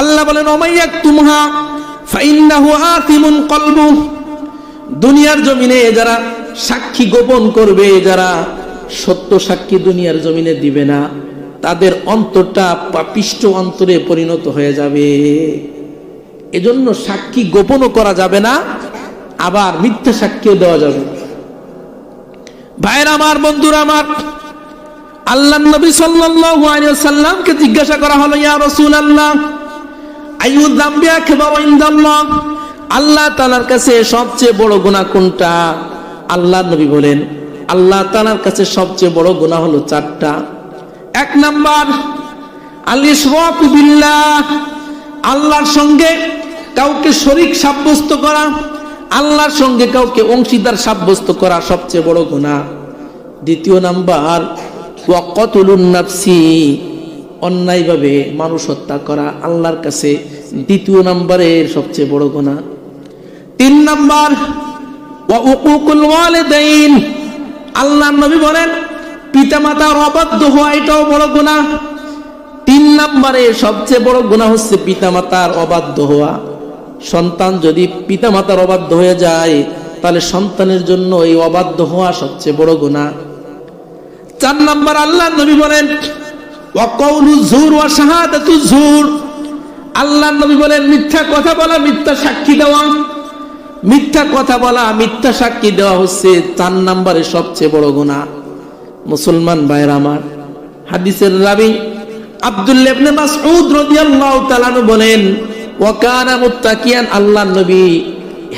আল্লাহ বলেন অমাইয়াক তুমহা, ফাইন্নাহু আতিমুন কলবু দুনিয়ার জমিনে যারা সাক্ষী গোপন করবে, যারা সত্য সাক্ষী দুনিয়ার জমিনে দিবে না, তাদের অন্তরটা পাপিষ্ট অন্তরে পরিণত হয়ে যাবে এজন্য সাক্ষী গোপনও করা যাবে না, আবার মিথ্যা সাক্ষীও দেওয়া যাবে না। ভাইরা আমার, বন্ধুরা আমার, আল্লাহ নবী সাল্লাল্লাহু আলাইহি সাল্লামকে জিজ্ঞাসা করা হলো, ইয়া রাসূলুল্লাহ আল্লাহ তাআলার কাছে সবচেয়ে বড় গুনাহ কোনটা? আল্লাহ নবী বলেন, আল্লাহ তাআলার কাছে সবচেয়ে বড় গুনাহ হলো চারটা। এক নাম্বার আল্লাহর সঙ্গে কাউকে শরিক সাব্যস্ত করা, আল্লাহর সঙ্গে কাউকে অংশীদার সাব্যস্ত করা সবচেয়ে বড় গুণা দ্বিতীয় নাম্বার ওয়াকতুলুন নাফসি অন্যায়ভাবে মানুষ হত্যা করা, আল্লাহর কাছে দ্বিতীয় নাম্বারের সবচেয়ে বড় গুনাহ। তিন নাম্বার আল্লাহর নবী বলেন পিতামাতার অবাধ্য হওয়া এটাও বড় গুনাহ। তিন নম্বরে সবচেয়ে বড় গুণা হচ্ছে পিতামাতার অবাধ্য হওয়া। সন্তান যদি পিতামাতার অবাধ্য হয়ে যায়, তাহলে সন্তানের জন্য এই অবাধ্য হওয়া সবচেয়ে বড় গুণা চার নম্বর, আল্লাহ নবী বলেন ওয়াকাউলু জুর ওয়া শাহাদাতু জুর আল্লাহ নবী বলেন, মিথ্যা কথা বলা, মিথ্যা সাক্ষী দেওয়া। মিথ্যা কথা বলা, মিথ্যা সাক্ষী দেওয়া হচ্ছে চার নম্বরে সবচেয়ে বড় গুণা মুসলমান ভাইয়ের আমার, হাদিসের রাবি বলেন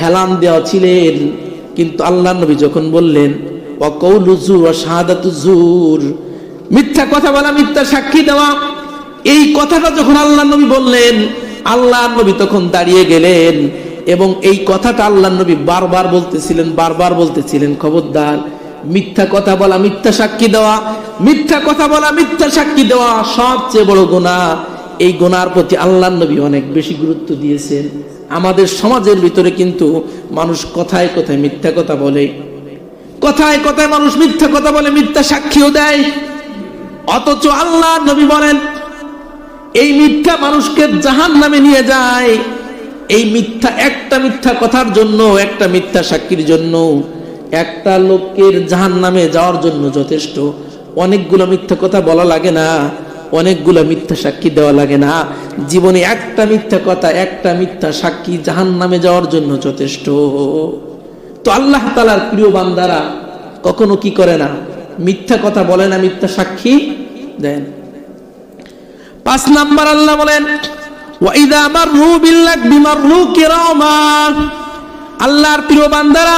হেলান দেওয়া ছিলেন। কিন্তু যখন বললেন মিথ্যা কথা বলা, মিথ্যা সাক্ষী দেওয়া এই কথাটা যখন আল্লাহর নবী বললেন, আল্লাহর নবী তখন দাঁড়িয়ে গেলেন এবং এই কথাটা আল্লাহর নবী বারবার বলতেছিলেন বারবার বলতেছিলেন, খবরদার, মিথ্যা কথা বলা, মিথ্যা সাক্ষী দেওয়া, মিথ্যা কথা বলা, মিথ্যা সাক্ষী দেওয়া সবচেয়ে বড় গোনা এই গোনার প্রতি আল্লাহ নবী অনেক বেশি গুরুত্ব দিয়েছেন। আমাদের সমাজের ভিতরে কিন্তু মানুষ কথায় কথায় মিথ্যা কথা বলে। কথায় কথায় মানুষ মিথ্যা কথা বলে, মিথ্যা সাক্ষীও দেয়। অথচ আল্লাহ নবী বলেন এই মিথ্যা মানুষকে জাহান নামে নিয়ে যায়। এই মিথ্যা একটা মিথ্যা কথার জন্য, একটা মিথ্যা সাক্ষীর জন্য, একটা লোকের জাহান নামে যাওয়ার জন্য যথেষ্ট। অনেকগুলো মিথ্যা কথা বলা লাগে না, অনেকগুলো মিথ্যা সাক্ষী দেওয়া লাগে না। জীবনে একটা মিথ্যা কথা, একটা মিথ্যা সাক্ষী জাহান নামে যাওয়ার জন্য যথেষ্ট। তো আল্লাহ তালার প্রিয় বান্দারা কখনো কি করে না? মিথ্যা কথা বলে না, মিথ্যা সাক্ষী দেন পাঁচ নাম্বার আল্লাহ বলেন কিরামা। আল্লাহর প্রিয় বান্দারা,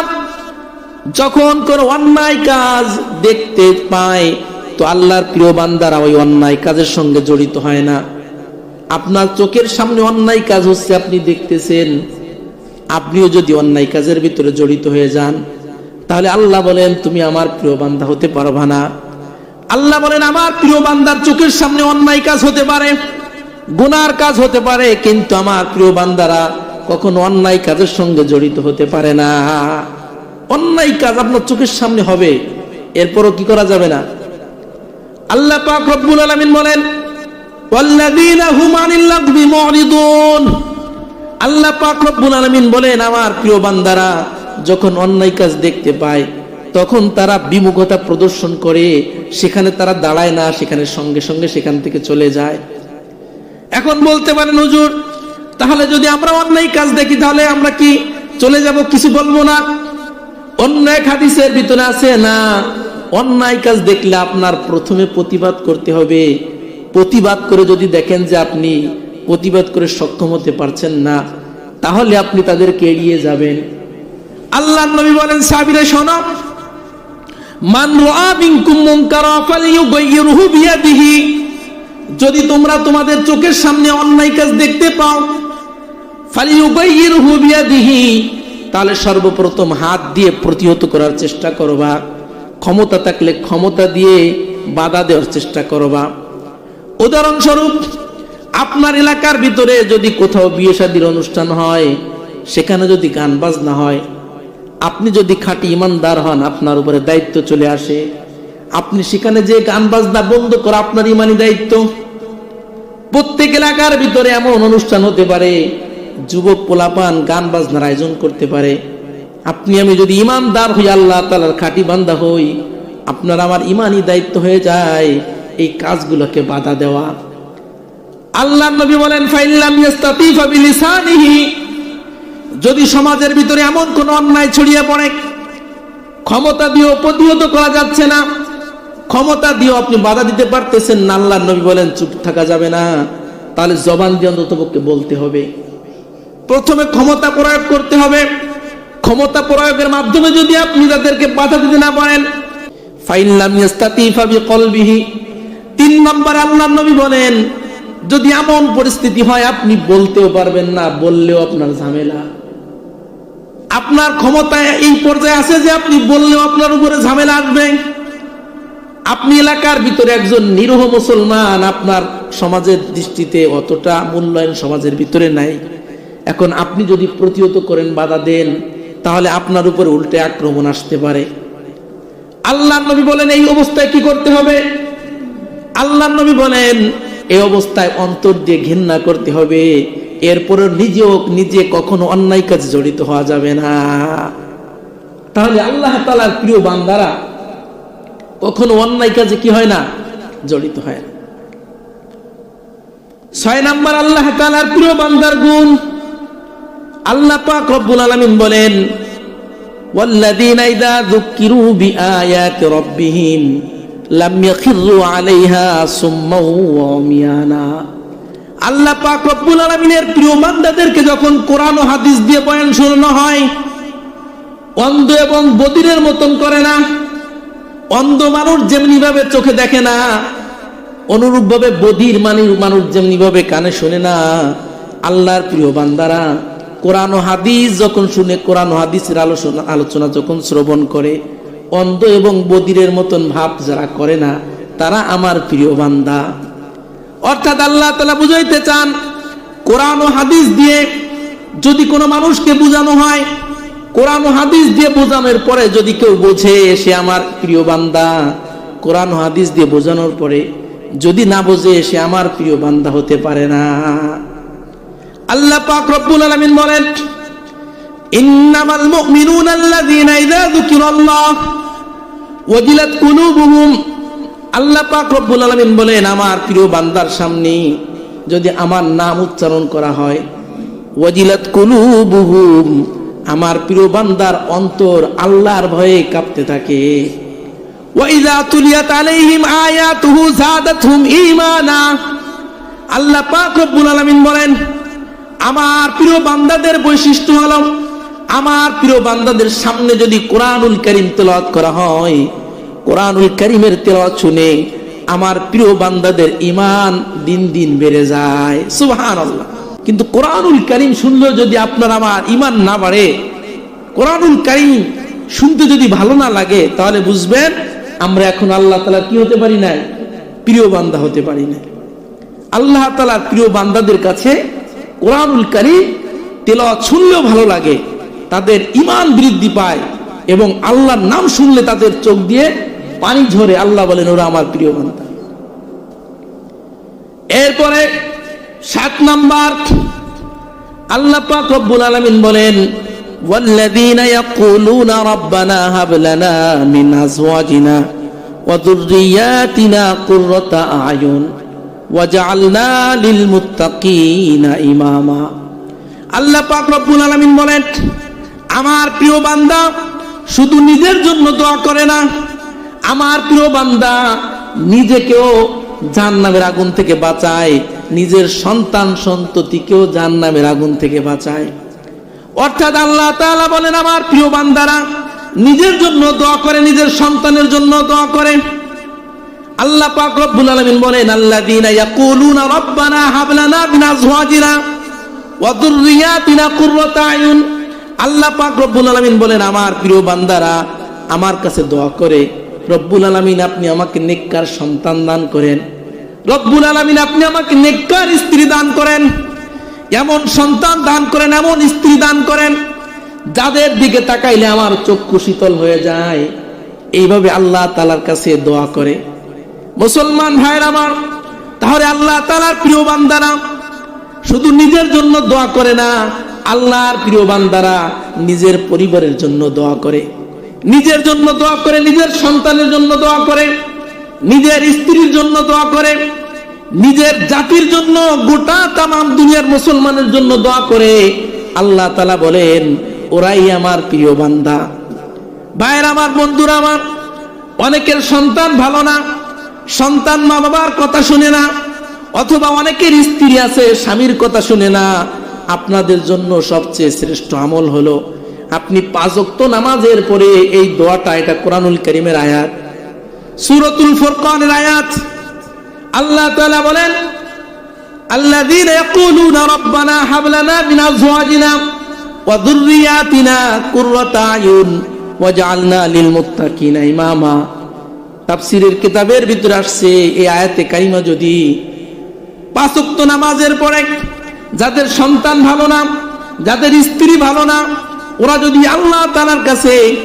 যখন কোন অন্যায় কাজ দেখতে পায়, তো আল্লাহর প্রিয় বান্দারা ওই অন্যায় কাজের সঙ্গে জড়িত হয় না। আপনার চোখের সামনে অন্যায় কাজ হচ্ছে আপনি দেখতেছেন, আপনিও যদি অন্যায় কাজের ভিতরে জড়িত হয়ে যান, তাহলে আল্লাহ বলেন, তুমি আমার প্রিয় বান্দা হতে পারবা না। আল্লাহ বলেন, আমার প্রিয় বান্দার চোখের সামনে অন্যায় কাজ হতে পারে, গুনার কাজ হতে পারে, কিন্তু আমার প্রিয় বান্দারা কখনো অন্যায় কাজের সঙ্গে জড়িত হতে পারে না। অন্যায় কাজ আপনার চোখের সামনে হবে, এরপরও কি করা যাবে না? আল্লাহ পাক রব্বুল আলামিন বলেন আল্লাহ পাক রব্বুল আলামিন বলেন, আমার প্রিয় বান্দারা যখন অন্যায় কাজ দেখতে পায়, তখন তারা বিমুখতা প্রদর্শন করে সেখানে তারা দাঁড়ায় না, সেখানে সঙ্গে সঙ্গে সেখান থেকে চলে যায়। এখন বলতে পারেন, হুজুর, তাহলে যদি আমরা অন্যায় কাজ দেখি, তাহলে আমরা কি চলে যাব? কিছু বলব না? অন্য এক ভিতরে আছে, না, অন্যায় কাজ দেখলে আপনার প্রথমে প্রতিবাদ করতে হবে। প্রতিবাদ করে যদি দেখেন যে আপনি প্রতিবাদ করে সক্ষম হতে পারছেন না, তাহলে আপনি তাদেরকে এড়িয়ে যাবেন। আল্লাহ নবী বলেন সাবিরে শোনো যদি তোমরা তোমাদের চোখের সামনে অন্যায় কাজ দেখতে পাও তাহলে সর্বপ্রথম হাত দিয়ে প্রতিহত করার চেষ্টা করবা। ক্ষমতা থাকলে ক্ষমতা দিয়ে বাধা দেওয়ার চেষ্টা করবা। উদাহরণস্বরূপ, আপনার এলাকার ভিতরে যদি কোথাও বিয়ে শাদীর অনুষ্ঠান হয়, সেখানে যদি গান বাজনা হয় আপনি যদি খাঁটি ইমানদার হন, আপনার উপরে দায়িত্ব চলে আসে। আপনি সেখানে যে গান বাজনা বন্ধ করা আপনার ইমানি দায়িত্ব। প্রত্যেক এলাকার ভিতরে এমন অনুষ্ঠান হতে পারে, যুবক পোলাপান গান বাজনার আয়োজন করতে পারে। আপনি, আমি যদি ইমানদার হই, আল্লাহ তালার খাঁটি বান্দা হই, আপনার আমার ইমানই দায়িত্ব হয়ে যায়, এই কাজগুলোকে বাধা দেওয়া। আল্লাহ নবী বলেন, ফাইল্লাম ইয়াস্তাতিফা বিলিসানিহি। যদি সমাজের ভিতরে এমন কোন অন্যায় ছড়িয়ে পড়ে, ক্ষমতা দিয়ে প্রতিহত করা যাচ্ছে না, ক্ষমতা দিয়েও আপনি বাধা দিতে পারতেছেন না আল্লাহ নবী বলেন, চুপ থাকা যাবে না। তাহলে জবান দিয়ে অন্ততপক্ষে বলতে হবে। প্রথমে ক্ষমতা প্রয়োগ করতে হবে। ক্ষমতা প্রয়োগের মাধ্যমে যদি আপনি তাদেরকে বাধা দিতে না পারেন তিন নম্বর আল্লাহ নবী বলেন, যদি এমন পরিস্থিতি হয়, আপনি বলতেও পারবেন না, বললেও আপনার ঝামেলা। আপনার ক্ষমতায় এই পর্যায়ে আছে যে আপনি বললেও আপনার উপরে ঝামেলা আসবে। আপনি এলাকার ভিতরে একজন নিরহ মুসলমান, আপনার সমাজের দৃষ্টিতে অতটা মূল্যায়ন সমাজের ভিতরে নাই। এখন আপনি যদি প্রতিহত করেন, বাধা দেন, তাহলে আপনার উপরে উল্টে আক্রমণ আসতে পারে। আল্লাহ নবী বলেন, এই অবস্থায় কি করতে হবে? আল্লাহ নবী বলেন, এই অবস্থায় অন্তর দিয়ে ঘৃণা করতে হবে। এরপরে নিজেও নিজে কখনো অন্যায় কাজে জড়িত হওয়া যাবে না তাহলে আল্লাহ তালার প্রিয় বান্দারা কখনো অন্যায় কাজে কি হয় না জড়িত হয় না ছয় নাম্বার আল্লাহ তালার প্রিয় বান্দার গুণ আল্লাহ পাক রব্বুল আলামিন বলেন والذين إذا ذكروا بآيات ربهم لم يخروا عليها سما وعميانا আল্লাহ পাক রব্বুল আলামিনের প্রিয় বান্দাদেরকে যখন কোরআন হাদিস দিয়ে বয়ান শোনানো হয়, অন্ধ এবং বদিরের মতন করে না। অন্ধ মানুষ যেমনি ভাবে চোখে দেখে না অনুরূপ ভাবে বধির মানুষ মানুষ যেমনি ভাবে কানে শোনে না। আল্লাহর প্রিয় বান্দারা, কোরআন হাদিস যখন শুনে, কোরআন হাদিসের আলোচনা আলোচনা যখন শ্রবণ করে, অন্ধ এবং বদিরের মতন ভাব যারা করে না, তারা আমার প্রিয় বান্দা। অর্থাৎ আল্লাহ তালা বুঝাইতে চান, কোরআন ও হাদিস দিয়ে যদি কোনো মানুষকে বোঝানো হয়, কোরআন ও হাদিস দিয়ে বোঝানোর পরে যদি কেউ বোঝে সে আমার প্রিয় বান্দা, কোরআন ও হাদিস দিয়ে বোঝানোর পরে যদি না বোঝে সে আমার প্রিয় বান্দা হতে পারে না। আল্লাহ পাক রব্বুল আলামিন বলেন, ইন্নামাল মুমিনুনা আল্লাযীনা ইযা যুকিরাল্লাহ ওয়াজিলাত কুলুবুহুম আল্লাহ পাক রব্বুল আলামিন বলেন, আমার প্রিয় বান্দার সামনে যদি আমার নাম উচ্চারণ করা হয়, ওয়াজিলাত কুলুবুহুম আমার প্রিয় বান্দার অন্তর আল্লাহর ভয়ে কাঁপতে থাকে। ওয়াইযা তুলিয়াত আলাইহিম আয়াতুহু যাদাতহুম ঈমানা আল্লাহ পাক রব্বুল আলামিন বলেন, আমার প্রিয় বান্দাদের বৈশিষ্ট্য হলো, আমার প্রিয় বান্দাদের সামনে যদি কোরআনুল করিম তেলাওয়াত করা হয় কোরআনুল করিমের তেলাওয়াত শুনে আমার প্রিয় বান্দাদের ইমান দিন দিন বেড়ে যায়। সুবহানাল্লাহ। কিন্তু কোরআনুল করিম শুনলেও যদি আপনার আমার ইমান না বাড়ে, কোরআনুল করিম শুনতে যদি ভালো না লাগে, তাহলে বুঝবেন আমরা এখন আল্লাহ তালা কি হতে পারি না প্রিয় বান্দা হতে পারি না আল্লাহ তালার প্রিয় বান্দাদের কাছে কোরআনুল কারিম তেলাওয়াত শুনলেও ভালো লাগে, তাদের ইমান বৃদ্ধি পায় এবং আল্লাহর নাম শুনলে তাদের চোখ দিয়ে পানি ঝরে আল্লাহ বলেন ওরা আমার প্রিয় বান্দা এরপরে সাত নাম্বার আল্লাহ পাক রব্বুল আলামিন বলেন والذين يقولون ربنا هب لنا من أزواجنا وذرياتنا قرة أعين وجعلنا للمتقين إماما আল্লাহ পাক রব্বুল আলামিন বলেন আমার প্রিয় বান্দা শুধু নিজের জন্য দোয়া করে না আমার প্রিয় বান্দা, নিজেকেও জাহান্নামের আগুন থেকে বাঁচায়। নিজের সন্তান সন্ততিকেও জাহান্নামের আগুন থেকে বাঁচায়। অর্থাৎ আল্লাহ তাআলা বলেন, আমার প্রিয় বান্দারা, নিজের জন্য দোয়া করে, নিজের সন্তানের জন্য দোয়া করে। আল্লাহ পাক রব্বুল আলামিন বলেন, আল্লাযীনা ইয়াকুলুনা রাব্বানা হাব লানা মিন আজওয়াজিনা ওয়া যুররিয়াতিনা কুররাতা আয়ুন। আল্লাহ পাক রব্বুল আলামিন বলেন, আমার প্রিয় বান্দারা, আমার কাছে দোয়া করে রব্বুল আলামিন আপনি আমাকে নেককার সন্তান দান করেন। রব্বুল আলামিন আপনি আমাকে নেককার স্ত্রী দান করেন। এমন সন্তান দান করেন, এমন স্ত্রী দান করেন, যাদের দিকে তাকাইলে আমার চক্ষু শীতল হয়ে যায়। এইভাবে আল্লাহ তালার কাছে দোয়া করে। মুসলমান ভাইয়ের আমার, তাহলে আল্লাহ তালার প্রিয় বান্দারা শুধু নিজের জন্য দোয়া করে না, আল্লাহর প্রিয় বান্দারা নিজের পরিবারের জন্য দোয়া করে। নিজের জন্য দোয়া করে, নিজের সন্তানের জন্য দোয়া করে, নিজের স্ত্রীর জন্য দোয়া করে, নিজের জাতির জন্য গোটা তাম দুনিয়ার মুসলমানের জন্য দোয়া করে। আল্লাহ তালা বলেন, ওরাই আমার প্রিয় বান্দা। ভাইয়ের আমার, বন্ধুরা আমার, অনেকের সন্তান ভালো না, সন্তান মা বাবার কথা শুনে না, অথবা অনেকের স্ত্রী আছে, স্বামীর কথা শুনে না। আপনাদের জন্য সবচেয়ে শ্রেষ্ঠ আমল হলো আপনি পাঁচক্ত নামাজের পরে এই দোয়াটা এটা কোরআনুল করিমের আয়াত সুরতুল ফুরকানের আয়াত আল্লাহ তাআলা বলেন الذين يقولون ربنا هب لنا من ازواجنا وذرياتنا قرة اعين واجعلنا للمتقين اماما তাফসীরের কিতাবের ভিতরে আসছে এই আয়াতে কারিমা যদি পাঁচ ওয়াক্ত নামাজের পরে যাদের সন্তান ভালো না যাদের স্ত্রী ভালো না ওরা যদি আল্লাহ তাআলার কাছে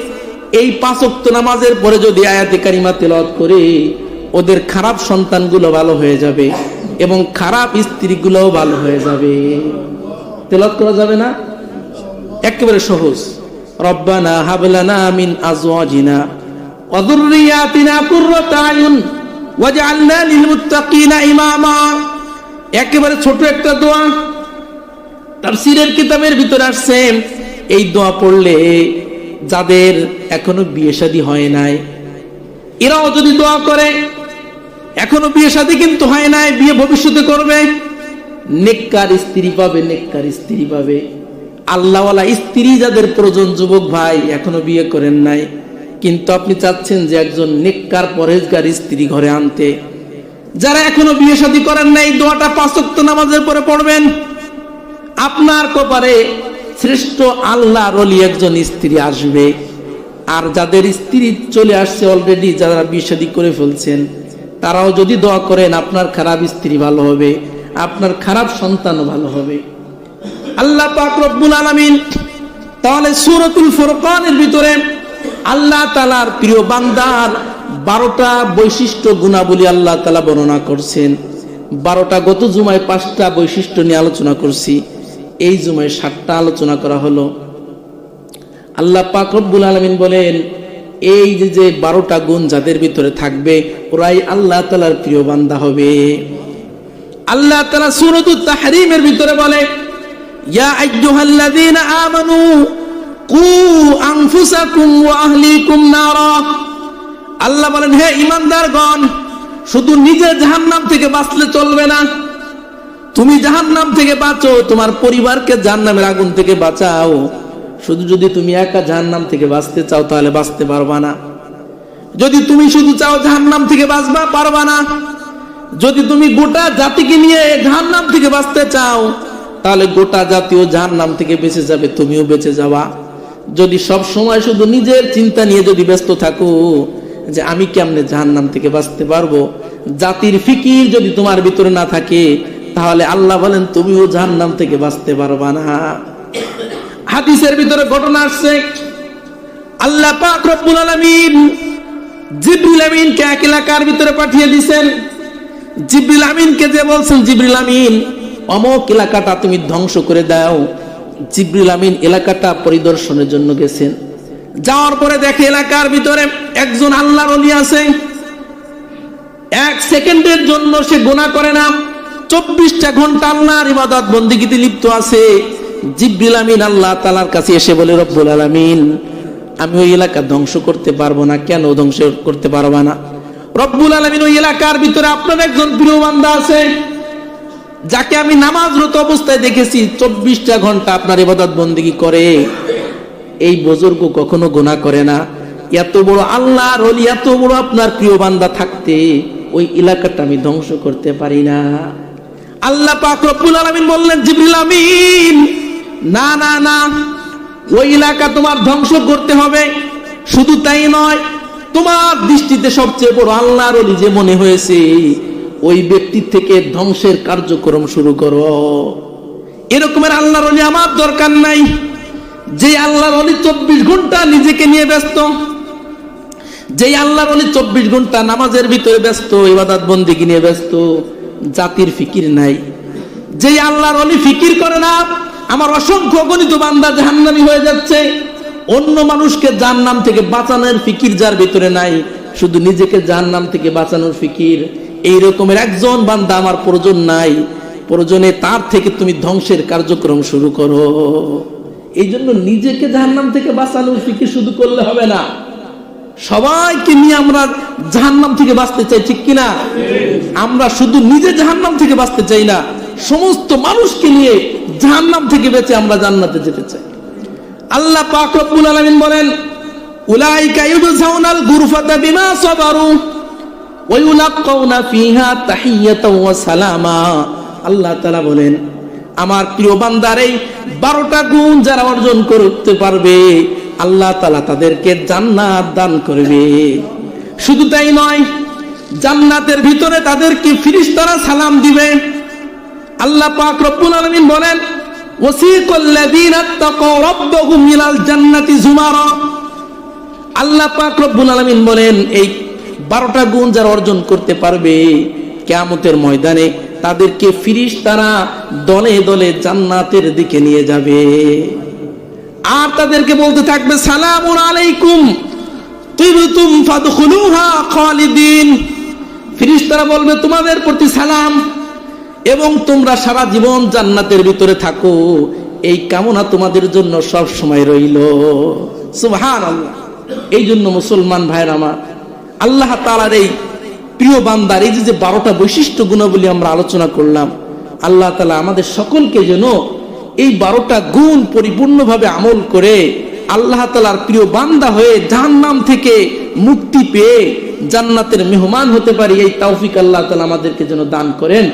এই পাঁচ ওয়াক্ত নামাজের পরে যদি আয়াতে কারিমা তেলাওয়াত করে, ওদের খারাপ সন্তানগুলো ভালো হয়ে যাবে এবং খারাপ স্ত্রীগুলোও ভালো হয়ে যাবে। তেলাওয়াত করা যাবে না? একেবারে সহজ। রব্বানা হাবলানা মিন আজওয়াজিনা ওয়া যুররিয়াতিনা কুররাতা আয়ুন ওয়াজআলনা লিল ইমামা। একেবারে ছোট একটা দোয়া। তাফসীরের কিতাবের ভিতরে আসছে এই দোয়া পড়লে যাদের এখনও বিয়ে শাদী হয় নাই, এরাও যদি দোয়া করে, এখনও বিয়ে শাদী কিন্তু হয় নাই, বিয়ে ভবিষ্যতে করবে। নেককার স্ত্রী পাবে, নেককার স্ত্রী পাবে। আল্লাহওয়ালা স্ত্রী যাদের প্রয়োজন, যুবক ভাই এখনও বিয়ে করেন নাই, কিন্তু আপনি চাচ্ছেন যে একজন নেককার পরেজগার স্ত্রী ঘরে আনতে। যারা এখনও বিয়ে শাদী করেন নাই, দোয়াটা পাঁচক্ত নামাজের পরে পড়বেন। আপনার কপারে শ্রেষ্ঠ আল্লাহ রলি একজন স্ত্রী আসবে। আর যাদের স্ত্রী চলে আসছে অলরেডি যারা বিয়ে করে ফেলছেন, তারাও যদি দোয়া করেন, আপনার খারাপ স্ত্রী ভালো হবে, আপনার খারাপ সন্তানও ভালো হবে। আল্লাহ পাক রব্বুল আলামিন তাহলে সুরতুল ফুরকানের ভিতরে আল্লাহ তালার প্রিয় বান্দার বারোটা বৈশিষ্ট্য গুণাবলী আল্লাহ তালা বর্ণনা করছেন। বারোটা গত জুমায় পাঁচটা বৈশিষ্ট্য নিয়ে আলোচনা করছি। এই জুমায় সাতটা আলোচনা করা হলো। আল্লাহ পাক রব্বুল আলামিন বলেন, এই যে যে বারোটা গুণ যাদের ভিতরে থাকবে, ওরাই আল্লাহ তালার প্রিয় বান্দা হবে। আল্লাহ তালা সুরতুল তাহরিমের ভিতরে বলে আল্লাহ বলেন, হে ইমানদারগণ শুধু নিজের জাহান্নাম থেকে বাঁচলে চলবে না। তুমি জাহান্নাম থেকে বাঁচো, তোমার পরিবারকে জাহান্নামের আগুন থেকে বাঁচাও। শুধু যদি তুমি একা জাহান্নাম থেকে বাঁচতে চাও, তাহলে বাঁচতে পারবা না। যদি তুমি শুধু চাও জাহান্নাম থেকে বাঁচবা, পারবা না। যদি তুমি গোটা জাতিকে নিয়ে জাহান্নাম থেকে বাঁচতে চাও, তাহলে গোটা জাতীয় জাহান্নাম থেকে বেঁচে যাবে, তুমিও বেঁচে যাওয়া যদি সব সময় শুধু নিজের চিন্তা নিয়ে যদি ব্যস্ত থাকো, যে আমি কেমনে জাহান্নাম থেকে বাঁচতে পারব? জাতির ফিকির যদি তোমার ভিতরে না থাকে তাহলে আল্লাহ বলেন, তুমিও জাহান্নাম থেকে বাঁচতে পারবা না। হাদিসের ভিতরে ঘটনা আসছে, আল্লাহ পাক রব্বুল আলামিন জিবরিল আমিনকে এক এলাকার ভিতরে পাঠিয়ে জিবরিল আমিনকে যে বলছেন, জিবরিল আমিন, অমক এলাকাটা তুমি ধ্বংস করে দাও। জিবরিল আমিন এলাকাটা পরিদর্শনের জন্য গেছেন। যাওয়ার পরে দেখে এলাকার ভিতরে একজন আল্লাহর ওলি আছে। এক সেকেন্ডের জন্য সে গোনা করে না। চব্বিশটা ঘণ্টা আল্লাহর ইবাদত বন্দিগিতে লিপ্ত আছে। জিব্রিল আমিন আল্লাহ তালার কাছে এসে বলে, রব্বুল আলামিন, আমি ওই এলাকা ধ্বংস করতে পারব না। কেন ধ্বংস করতে পারব না? রব্বুল আলামিন ওই এলাকার ভিতরে আপনার একজন প্রিয় বান্দা আছে, যাকে আমি নামাজরত অবস্থায় দেখেছি। চব্বিশটা ঘণ্টা আপনার ইবাদত বন্দিগি করে। এই বুজুর্গ কখনো গুনাহ করে না। এত বড় আল্লাহর ওলি, এত বড় আপনার প্রিয় বান্দা থাকতে ওই এলাকাটা আমি ধ্বংস করতে পারি না। আল্লাহ পাক রব্বুল আলামিন বললেন, জিবরিল আমিন। না না না, ওই এলাকা তোমার ধ্বংস করতে হবে। শুধু তাই নয়, তোমার দৃষ্টিতে সবচেয়ে বড় আল্লাহর ওলি যে মনে হয়েছে, ওই ব্যক্তির থেকে ধ্বংসের কার্যক্রম শুরু করো। এরকমের আল্লাহর ওলি আমার দরকার নাই। যে আল্লাহর অলি চব্বিশ ঘণ্টা নিজেকে নিয়ে ব্যস্ত যে আল্লাহর অলি চব্বিশ ঘণ্টা নামাজের ভিতরে ব্যস্ত ইবাদত বন্দিকে নিয়ে ব্যস্ত জাতির ফিকির নাই। যে আল্লাহর অলি ফিকির করে না, আমার অসংখ্য গণিত বান্দা জাহান্নামি হয়ে যাচ্ছে। অন্য মানুষকে জাহান্নাম থেকে বাঁচানোর ফিকির যার ভিতরে নাই, শুধু নিজেকে জাহান্নাম থেকে বাঁচানোর ফিকির। এই রকমের একজন বান্দা আমার প্রয়োজন নাই। প্রয়োজনে তার থেকে তুমি ধ্বংসের কার্যক্রম শুরু করো। এই জন্য নিজেকে জাহান্নাম থেকে বাঁচানোর ফিকির শুধু করলে হবে না। সবাইকে নিয়ে আমরা জাহান্নাম থেকে বাঁচতে চাই, ঠিক কিনা? আমরা শুধু নিজে জাহান্নাম থেকে বাঁচতে চাই না, সমস্ত মানুষকে নিয়ে জাহান্নাম থেকে বেঁচে আমরা জান্নাতে যেতে চাই। আল্লাহ পাক রব্বুল আলামিন বলেন, উলাইকা ইউজাউনাল গুরফাতা বিমা সাবারু ওয়া ইউলাকাউনা ফিহা তাহিয়াতাও ওয়া সালামা। আল্লাহ তাআলা বলেন, আমার প্রিয় বান্দার এই বারোটা গুণ যারা অর্জন করতে পারবে, আল্লাহ তাআলা তাদেরকে জান্নাত দান করবে। শুধু তাই নয়, জান্নাতের ভিতরে তাদেরকে ফিরিস্তারা সালাম দিবে। আল্লাহ পাক রব্বুল আলামিন বলেন পাক বলেন, এই বারোটা গুণ যারা অর্জন করতে পারবে কেয়ামতের ময়দানে, তাদেরকে দলে দলে জান্নাতের দিকে নিয়ে যাবে। আর তাদেরকে বলতে থাকবে, সালামুন আলাইকুম। তিবতুম ফাদখুলুহা খালিদিন। ফিরিস্তারা বলবে, তোমাদের প্রতি সালাম এবং তোমরা সারা জীবন জান্নাতের ভিতরে থাকো। এই কামনা তোমাদের জন্য সব সময় রইল। এই জন্য মুসলমান ভাইয়ের আমার, আল্লাহ তালার এই প্রিয় বান্দার এই যে বারোটা বৈশিষ্ট্য গুণাবলী আমরা আলোচনা করলাম, আল্লাহ তালা আমাদের সকলকে যেন এই বারোটা গুণ পরিপূর্ণভাবে আমল করে আল্লাহ তালার প্রিয় বান্দা হয়ে জাহান্নাম থেকে মুক্তি পেয়ে জান্নাতের মেহমান হতে পারি, এই তাওফিক আল্লাহ তালা আমাদেরকে যেন দান করেন।